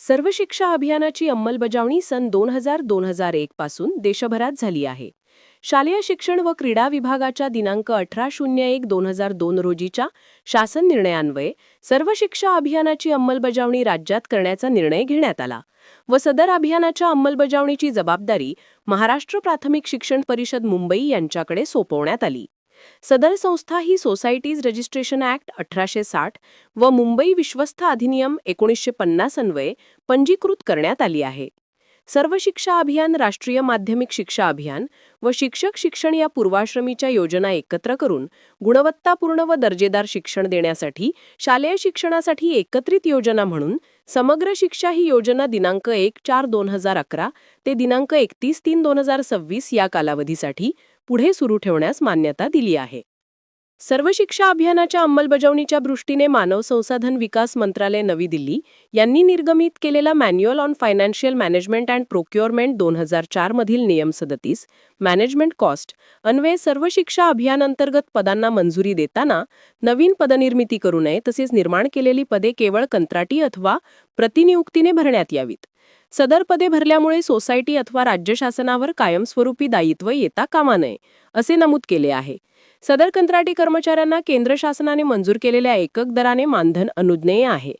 सर्व शिक्षा अभियानाची अंमलबजावणी सन दोन हजार दोन हजार एक पासून देशभरात झाली आहे. शालेय शिक्षण व क्रीडा विभागाच्या दिनांक अठरा शून्य एक दोन हजार दोन रोजीच्या शासन निर्णयान्वये सर्व शिक्षा अभियानाची अंमलबजावणी राज्यात करण्याचा निर्णय घेण्यात आला व सदर अभियानाच्या अंमलबजावणीची जबाबदारी महाराष्ट्र प्राथमिक शिक्षण परिषद मुंबई यांच्याकडे सोपवण्यात आली. सदर संस्था ही सोसायटीज रजिस्ट्रेशन ॲक्ट अठराशे साठ व मुंबई विश्वस्त अधिनियम एकोणीसशे पन्नास अन्वये पंजीकृत करण्यात आली आहे. सर्व शिक्षा अभियान राष्ट्रीय माध्यमिक शिक्षा अभियान व शिक्षक शिक्षण या पूर्वाश्रमीच्या योजना एकत्र करून गुणवत्तापूर्ण व दर्जेदार शिक्षण देण्यासाठी शालेय शिक्षणासाठी एकत्रित योजना म्हणून समग्र शिक्षा ही योजना दिनांक एक चार दोन हजार अकरा ते दिनांक एकतीस तीन दोन हजार सव्वीस या कालावधीसाठी पुढे सुरू ठेवण्यास मान्यता दिली आहे. सर्व शिक्षा अभियानाच्या अंमलबजावणीच्या दृष्टीने मानव संसाधन विकास मंत्रालय नवी दिल्ली यांनी निर्गमित केलेला manual on financial management and procurement दोन हजार चार मधील नियम सदतीस मॅनेजमेंट कॉस्ट अन्वये सर्व शिक्षा अभियान अंतर्गत पदांना मंजुरी देताना नवीन पदनिर्मिती करू नये तसेच निर्माण केलेली पदे केवळ कंत्राटी अथवा प्रतिनियुक्तीने भरण्यात यावीत. सदर पदे भरल्यामुळे सोसायटी अथवा राज्य शासनावर कायमस्वरूपी दायित्व येता कामा नये असे नमूद केले आहे. सदर कंत्राटी कर्मचाऱ्यांना केंद्र शासनाने मंजूर केलेल्या एकक दराने मानधन अनुज्ञेय आहे.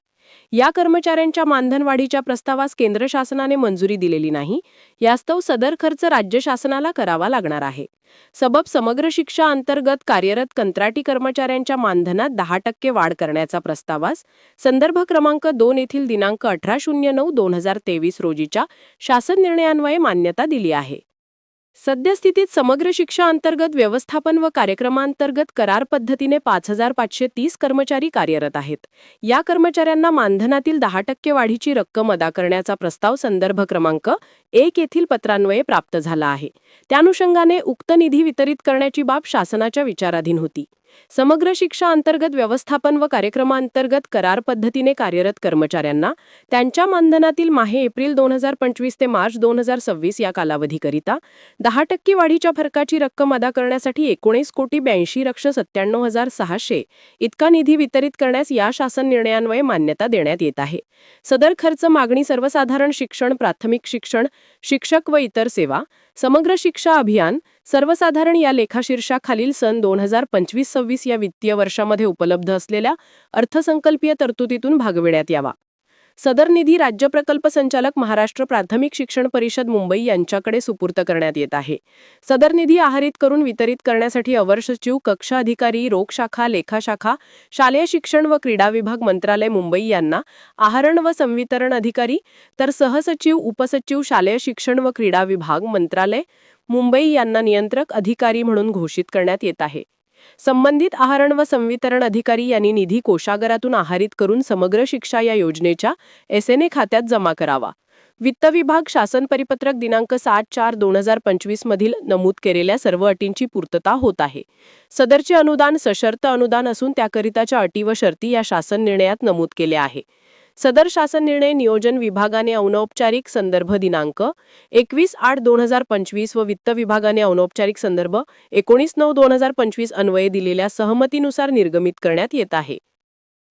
या कर्मचाऱ्यांच्या मानधन वाढीच्या प्रस्तावास केंद्र शासनाने मंजुरी दिलेली नाही. यास्तव सदर खर्च राज्य शासनाला करावा लागणार आहे. सबब समग्र शिक्षा अंतर्गत कार्यरत कंत्राटी कर्मचाऱ्यांच्या मानधनात दहा टक्के वाढ करण्याचा प्रस्तावास संदर्भ क्रमांक दोन येथील दिनांक अठरा शून्य नऊ दोन हजार तेवीस रोजीच्या शासन निर्णयान्वये मान्यता दिली आहे. सद्यस्थितीत समग्र शिक्षा अंतर्गत व्यवस्थापन व कार्यक्रमांतर्गत करार पद्धतीने पाच हजार पाचशे तीस कर्मचारी कार्यरत आहेत. या कर्मचाऱ्यांना मानधनातील दहा टक्के वाढीची रक्कम अदा करण्याचा प्रस्ताव संदर्भ क्रमांक एक येथील पत्रान्वये प्राप्त झाला आहे. त्यानुषंगाने उक्त निधी वितरित करण्याची बाब शासनाच्या विचाराधीन होती. समग्र शिक्षा अंतर्गत व्यवस्थापन व कार्यक्रमांतर्गत करार पद्धतीने कार्यरत कर्मचाऱ्यांना त्यांच्या मानधनातील माहे एप्रिल दोन हजार पंचवीस ते मार्च दोन हजार सव्वीस या कालावधीकरिता दहा टक्के वाढीच्या फरकाची रक्कम अदा करण्यासाठी एकोणीस कोटी ब्याऐंशी लक्ष सत्त्याण्णव हजार सहाशे इतका निधी वितरित करण्यास या शासन निर्णयान्वये मान्यता देण्यात येत आहे. सदर खर्च मागणी सर्वसाधारण शिक्षण प्राथमिक शिक्षण शिक्षक व इतर सेवा समग्र शिक्षा अभियान सर्वसाधारण या लेखाशीर्षाखालील सन दोन हजार पंचवीस सव्वीस या वित्तीय वर्षामध्ये उपलब्ध असलेल्या अर्थसंकल्पीय तरतुदीतून भागविण्यात यावा. सदर निधी राज्य प्रकल्प संचालक महाराष्ट्र प्राथमिक शिक्षण परिषद मुंबई यांच्याकडे सुपूर्त करण्यात येत आहे. सदर निधी आहरित करून वितरित करण्यासाठी अवर सचिव कक्षा अधिकारी रोग शाखा शालेय शिक्षण व क्रीडा विभाग मंत्रालय मुंबई यांना आहरण व संवितरण अधिकारी तर सहसचिव उपसचिव शालेय शिक्षण व क्रीडा विभाग मंत्रालय मुंबई यांना नियंत्रक अधिकारी म्हणून घोषित करण्यात येत आहे. संबंधित आहरण व संवितरण अधिकारी यांनी निधी कोषागारातून आहारित करून समग्र शिक्षा या योजनेच्या एसएनए खात्यात जमा करावा. वित्त विभाग शासन परिपत्रक दिनांक सात चार दोन हजार पंचवीस मधील नमूद केलेल्या सर्व अटींची पूर्तता होत आहे. सदरचे अनुदान सशर्त अनुदान असून त्याकरिताच्या अटी व शर्ती या शासन निर्णयात नमूद केल्या आहे. सदर शासन निर्णय नियोजन विभागाने अनौपचारिक संदर्भ दिनांक एकवीस आठ दोन हजार पंचवीस व वित्त विभागाने अनौपचारिक संदर्भ एकोणीस नऊ दोन हजार पंचवीस अन्वये दिलेल्या सहमतीनुसार निर्गमित करण्यात येत आहे.